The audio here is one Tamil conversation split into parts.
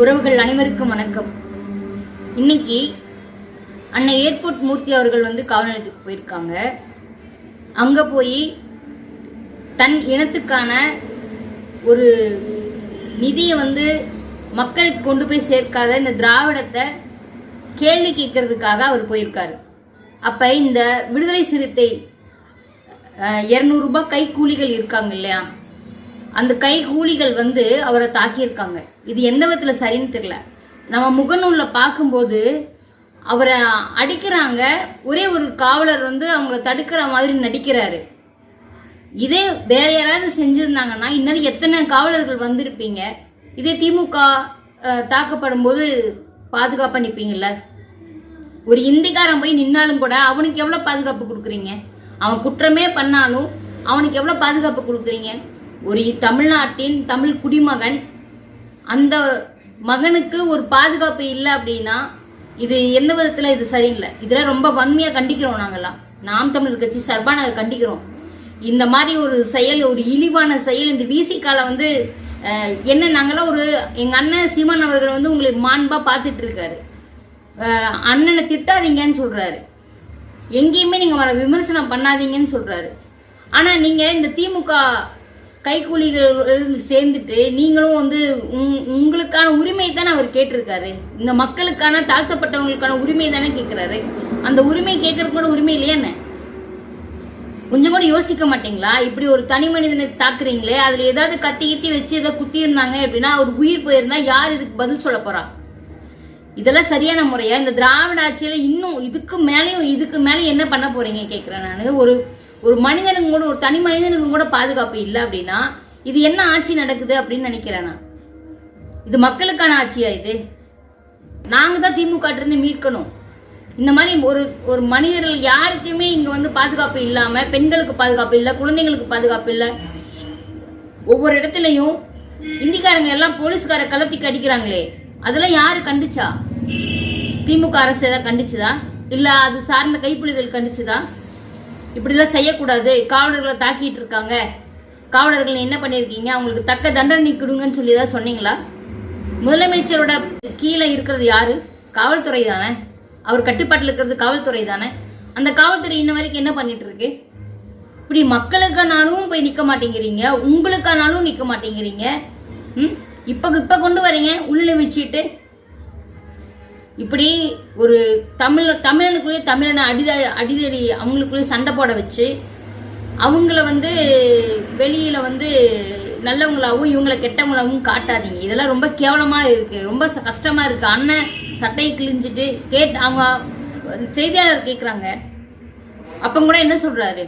உறவுகள் அனைவருக்கும் வணக்கம். இன்னைக்கு அன்னை ஏர்போர்ட் மூர்த்தி அவர்கள் வந்து காவல் நிலையத்துக்கு போயிருக்காங்க. அங்க போய் தன் இனத்துக்கான ஒரு நிதியை வந்து மக்களுக்கு கொண்டு போய் சேர்க்காத இந்த திராவிடத்தை கேள்வி கேட்கறதுக்காக அவர் போயிருக்காரு. அப்ப இந்த விடுதலை சிறுத்தை இரநூறுபா கைக்கூலிகள் இருக்காங்க இல்லையா? அந்த கை கூலிகள் வந்து அவரை தாக்கியிருக்காங்க. இது எந்த விதத்தில் சரின்னு தெரியல. நம்ம முகநூலில் பார்க்கும்போது அவரை அடிக்கிறாங்க. ஒரே ஒரு காவலர் வந்து அவங்கள தடுக்கிற மாதிரி நடிக்கிறாரு. இதே வேற யாராவது செஞ்சிருந்தாங்கன்னா இன்னும் எத்தனை காவலர்கள் வந்திருப்பீங்க? இதே திமுக தாக்கப்படும் போது பாதுகாப்பாக நிற்பீங்கல்ல ஒரு இந்திக்காரன் போய் நின்னாலும் கூட அவனுக்கு எவ்வளோ பாதுகாப்பு கொடுக்குறீங்க? அவன் குற்றமே பண்ணாலும் அவனுக்கு எவ்வளோ பாதுகாப்பு கொடுக்குறீங்க? ஒரு தமிழ்நாட்டின் தமிழ் குடிமகன் அந்த மகனுக்கு ஒரு பாதுகாப்பு இல்லை அப்படின்னா இது எந்த விதத்தில் இது சரியில்லை. இதில் ரொம்ப வன்மையாக கண்டிக்கிறோம் நாங்கள்லாம் நாம் தமிழர் கட்சி சார்பாக நாங்கள் கண்டிக்கிறோம். இந்த மாதிரி ஒரு செயல் ஒரு இழிவான செயல் இந்த விசிகால வந்து என்ன நாங்களாம் ஒரு எங்கள் அண்ணன் சீமான் அவர்கள் வந்து உங்களை மாண்பாக பார்த்துட்டு இருக்காரு அண்ணனை திட்டாதீங்கன்னு சொல்கிறாரு எங்கேயுமே நீங்கள் வர விமர்சனம் பண்ணாதீங்கன்னு சொல்கிறாரு ஆனால் நீங்கள் இந்த திமுக கைக்கூலிகள் சேர்ந்துட்டு நீங்களும் வந்து உங்களுக்கான உரிமை தானே அவர் கேட்டிருக்காரு? இந்த மக்களுக்கான தாழ்த்தப்பட்டவங்களுக்கான உரிமை தானே கேட்கிறாரு? அந்த உரிமை கேட்கறதுக்கு கூட உரிமை இல்லையா என்ன? கொஞ்சம் கூட யோசிக்க மாட்டீங்களா? இப்படி ஒரு தனி மனிதனை தாக்குறீங்களே அதுல ஏதாவது கத்தி கத்தி வச்சு ஏதாவது குத்தி இருந்தாங்க அப்படின்னா ஒரு உயிர் போயிருந்தா யார் இதுக்கு பதில் சொல்ல போறா? இதெல்லாம் சரியான முறையா? இந்த திராவிட ஆட்சியில இன்னும் இதுக்கு மேலேயும் இதுக்கு மேலே என்ன பண்ண போறீங்க கேட்கிறேன் நான். ஒரு ஒரு மனிதனுக்கு கூட ஒரு தனி மனிதனுக்கு கூட பாதுகாப்பு இல்லை அப்படின்னா இது என்ன ஆட்சி நடக்குது அப்படின்னு நினைக்கிறேன் நான். இது மக்களுக்கான ஆட்சியா இது? நாங்க தான் திமுக இருந்து மீட்கணும். இந்த மாதிரி ஒரு ஒரு மனிதர்கள் யாருக்குமே இங்க வந்து பாதுகாப்பு இல்லாம பெண்களுக்கு பாதுகாப்பு இல்லை குழந்தைங்களுக்கு பாதுகாப்பு இல்லை. ஒவ்வொரு இடத்துலயும் இந்திக்காரங்க எல்லாம் போலீஸ்கார கலத்தி அடிக்கிறாங்களே அதெல்லாம் யாரு கண்டிச்சா? திமுக அரசு ஏதாவது கண்டுச்சுதா? இல்ல அது சார்ந்த கைப்புலிகள் கண்டிச்சுதா? இப்படிலாம் செய்யக்கூடாது. காவலர்களை தாக்கிட்டு இருக்காங்க. காவலர்கள் என்ன பண்ணியிருக்கீங்க? அவங்களுக்கு தக்க தண்டனை கொடுங்கன்னு சொல்லி தான் சொன்னீங்களா? முதலமைச்சரோட கீழே இருக்கிறது யாரு? காவல்துறை தானே. அவர் கட்டுப்பாட்டில் இருக்கிறது காவல்துறை தானே. அந்த காவல்துறை இன்ன வரைக்கும் என்ன பண்ணிட்டு இருக்கு இப்படி மக்களுக்கானாலும் போய் நிற்க மாட்டேங்கிறீங்க. உங்களுக்கானாலும் நிற்க மாட்டேங்கிறீங்க. ம்? இப்போ இப்போ கொண்டு வரீங்க. உள்ள வச்சுட்டு இப்படி ஒரு தமிழ் தமிழனுக்குள்ளேயே தமிழனை அடித அடிதடி அவங்களுக்குள்ளேயே சண்டை போட வச்சு அவங்கள வந்து வெளியில் வந்து நல்லவங்களாகவும் இவங்களை கெட்டவங்களாகவும் காட்டாதீங்க. இதெல்லாம் ரொம்ப கேவலமாக இருக்குது ரொம்ப கஷ்டமாக இருக்குது அண்ணன் சட்டையை கிழிஞ்சிட்டு கேட் அவங்க செய்தியாளர் கேட்குறாங்க அப்போ கூட என்ன சொல்கிறாரு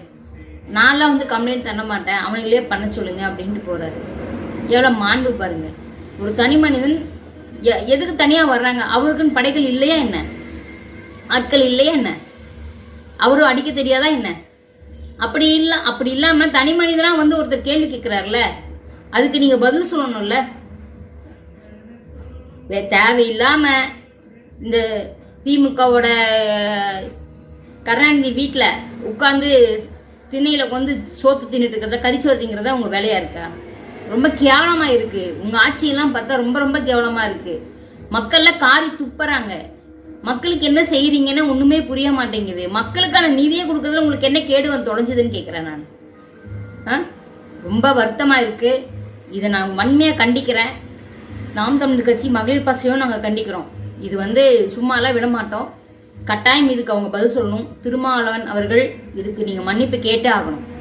நான்லாம் வந்து கம்ப்ளைண்ட் தர மாட்டேன். அவனுங்களே பண்ண சொல்லுங்க அப்படின்ட்டு போகிறாரு எவ்வளோ மாண்பு பாருங்கள் ஒரு தனி மனிதன் எதுக்கு தனியா வர்றாங்க? அவருக்குன்னு படைகள் இல்லையா என்ன? ஆட்கள் இல்லையா என்ன? அவரும் அடிக்க தெரியாதா என்ன? அப்படி இல்ல அப்படி இல்லாம தனி மனிதனா வந்து ஒருத்தர் கேள்வி கேட்கிறாருல அதுக்கு நீங்க பதில் சொல்லணும்ல. வே- தேவையில்லாம இந்த திமுகவோட கருணாநிதி வீட்டில் உட்காந்து திண்ணையில் வந்து சோத்து தின்னுட்டு இருக்கிறத கறிச்சோறு திங்கிறதா உங்க வேலையா இருக்கா? ரொம்ப கேவலமா இருக்கு. உங்க ஆட்சியெல்லாம் பார்த்தா ரொம்ப ரொம்ப கேவலமா இருக்கு. மக்கள்ல காரி துப்புறாங்க. மக்களுக்கு என்ன செய்யறீங்கன்னு ஒண்ணுமே புரிய மாட்டேங்குது. மக்களுக்கான நிதியை கொடுக்கறதுல உங்களுக்கு என்ன கேடு வந்து தொலைஞ்சதுன்னு கேட்கிறேன் நான். ஆ? ரொம்ப வருத்தமா இருக்கு. இதை நான் வன்மையா கண்டிக்கிறேன். நாம் தமிழ் கட்சி மகளிர் பாசையும் நாங்கள் கண்டிக்கிறோம். இது வந்து சும்மாலாம் விட மாட்டோம். கட்டாயம் இதுக்கு அவங்க பதில் சொல்லணும். திருமாவளவன் அவர்கள் இதுக்கு நீங்க மன்னிப்பு கேட்டே ஆகணும்.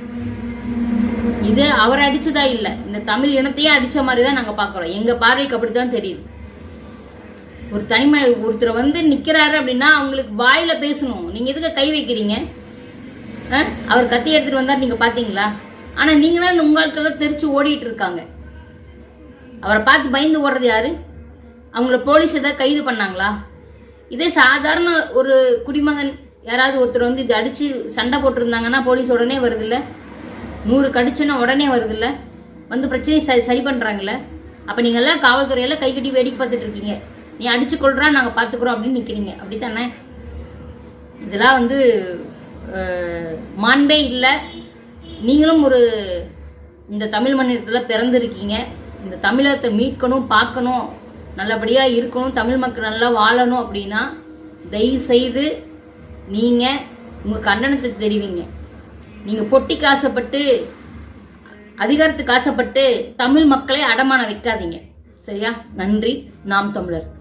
இது அவர் அடிச்சதா இல்ல. இந்த தமிழ் இனத்தையே அடிச்ச மாதிரி தான் நாங்க பாக்குறோம். எங்க பார்வைக்கு அப்படித்தான் தெரியுது. ஒரு தனிமை ஒருத்தர் வந்து நிக்கிறாரு அப்படின்னா அவங்களுக்கு வாயில பேசணும். நீங்க எதுக்கு கை வைக்கிறீங்க? ஆ? அவர் கத்தி எடுத்துட்டு வந்தார் நீங்க பாத்தீங்களா? ஆனா நீங்க தான் உங்க ஆட்கள் தெரிச்சு ஓடிட்டு இருக்காங்க. அவரை பார்த்து பயந்து ஓடுறது யாரு? அவங்கள போலீஸ் ஏதாவது கைது பண்ணாங்களா? இதே சாதாரண ஒரு குடிமகன் யாராவது ஒருத்தர் வந்து இது அடிச்சு சண்டை போட்டிருந்தாங்கன்னா போலீஸ் உடனே வருதுல்ல? நூறு கடிச்சுன்னா உடனே வருதுல்ல? வந்து பிரச்சனையை சரி சரி பண்ணுறாங்கல்ல அப்போ நீங்கள் எல்லாம் காவல்துறையெல்லாம் கை கட்டி வேடிக்கை பார்த்துட்டு இருக்கீங்க. நீ அடிச்சு கொள்றா நாங்கள் பார்த்துக்குறோம் அப்படின்னு நிக்கிறீங்க. அப்படித்தானே? இதெல்லாம் வந்து மாண்பே இல்லை. நீங்களும் ஒரு இந்த தமிழ் மண்ணிடத்துல பிறந்திருக்கீங்க இந்த தமிழகத்தை மீட்கணும் பார்க்கணும் நல்லபடியாக இருக்கணும் தமிழ் மக்கள் நல்லா வாழணும் அப்படின்னா தயவு செய்து நீங்கள் உங்கள் கண்டனத்தை தெரிவிங்க. நீங்கள் பொட்டிக்கு ஆசைப்பட்டு அதிகாரத்துக்கு ஆசைப்பட்டு தமிழ் மக்களை அடமான வைக்காதீங்க. சரியா? நன்றி. நாம் தமிழர்.